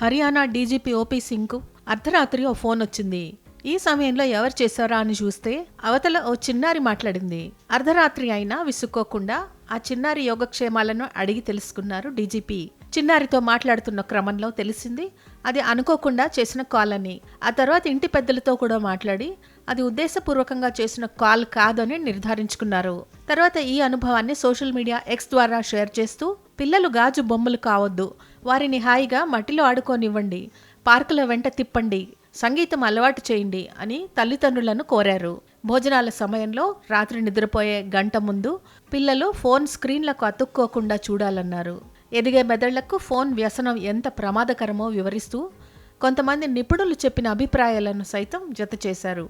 Haryana DGP OP సింగ్కు అర్ధరాత్రి ఓ phone వచ్చింది. ఈ సమయంలో ఎవరు చేశారా అని చూస్తే అవతల ఓ చిన్నారి మాట్లాడింది. అర్ధరాత్రి అయినా విసుక్కోకుండా ఆ చిన్నారి యోగక్షేమాలను అడిగి తెలుసుకున్నారు డీజీపీ. చిన్నారితో మాట్లాడుతున్న క్రమంలో తెలిసింది అది అనుకోకుండా చేసిన కాల్ అని. ఆ తర్వాత ఇంటి పెద్దలతో కూడా మాట్లాడి అది ఉద్దేశపూర్వకంగా చేసిన కాల్ కాదని నిర్ధారించుకున్నారు. తర్వాత ఈ అనుభవాన్ని సోషల్ మీడియా ఎక్స్ ద్వారా షేర్ చేస్తూ పిల్లలు గాజు బొమ్మలు కావద్దు వారిని హాయిగా మట్టిలో ఆడుకోనివ్వండి పార్కుల వెంట తిప్పండి సంగీతం అలవాటు చేయండి అని తల్లిదండ్రులను కోరారు. భోజనాల సమయంలో రాత్రి నిద్రపోయే గంట ముందు పిల్లలు ఫోన్ స్క్రీన్లకు అతుక్కోకుండా చూడాలన్నారు. ఎదిగే మెదళ్ళకు ఫోన్ వ్యసనం ఎంత ప్రమాదకరమో వివరిస్తూ కొంతమంది నిపుణులు చెప్పిన అభిప్రాయాలను సైతం జత చేశారు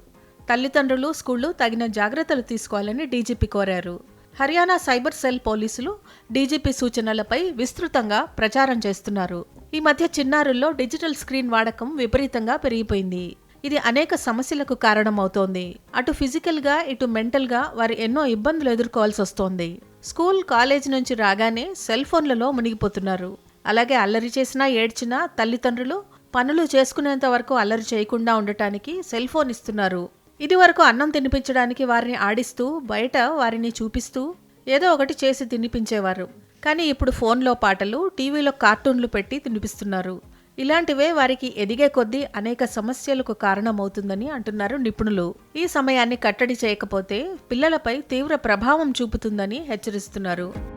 తల్లిదండ్రులు స్కూళ్ళు తగిన జాగ్రత్తలు తీసుకోవాలని డీజీపీ కోరారు. హర్యానా సైబర్ సెల్ పోలీసులు డీజీపీ సూచనలపై విస్తృతంగా ప్రచారం చేస్తున్నారు. ఈ మధ్య చిన్నారుల్లో డిజిటల్ స్క్రీన్ వాడకం విపరీతంగా పెరిగిపోయింది. ఇది అనేక సమస్యలకు కారణమవుతోంది. అటు ఫిజికల్గా ఇటు మెంటల్గా వారు ఎన్నో ఇబ్బందులు ఎదుర్కోవాల్సి వస్తోంది. స్కూల్ కాలేజ్ నుంచి రాగానే సెల్ ఫోన్లలో మునిగిపోతున్నారు. అలాగే అల్లరి చేసినా ఏడ్చినా తల్లిదండ్రులు పనులు చేసుకునేంత వరకు అల్లరి చేయకుండా ఉండటానికి సెల్ ఫోన్ ఇస్తున్నారు. ఇదివరకు అన్నం తినిపించడానికి వారిని ఆడిస్తూ బయట వారిని చూపిస్తూ ఏదో ఒకటి చేసి తినిపించేవారు. కానీ ఇప్పుడు ఫోన్లో పాటలు టీవీలో కార్టూన్లు పెట్టి తినిపిస్తున్నారు. ఇలాంటివే వారికి ఎదిగే కొద్దీ అనేక సమస్యలకు కారణమవుతుందని అంటున్నారు నిపుణులు. ఈ సమయాన్ని కట్టడి చేయకపోతే పిల్లలపై తీవ్ర ప్రభావం చూపుతుందని హెచ్చరిస్తున్నారు.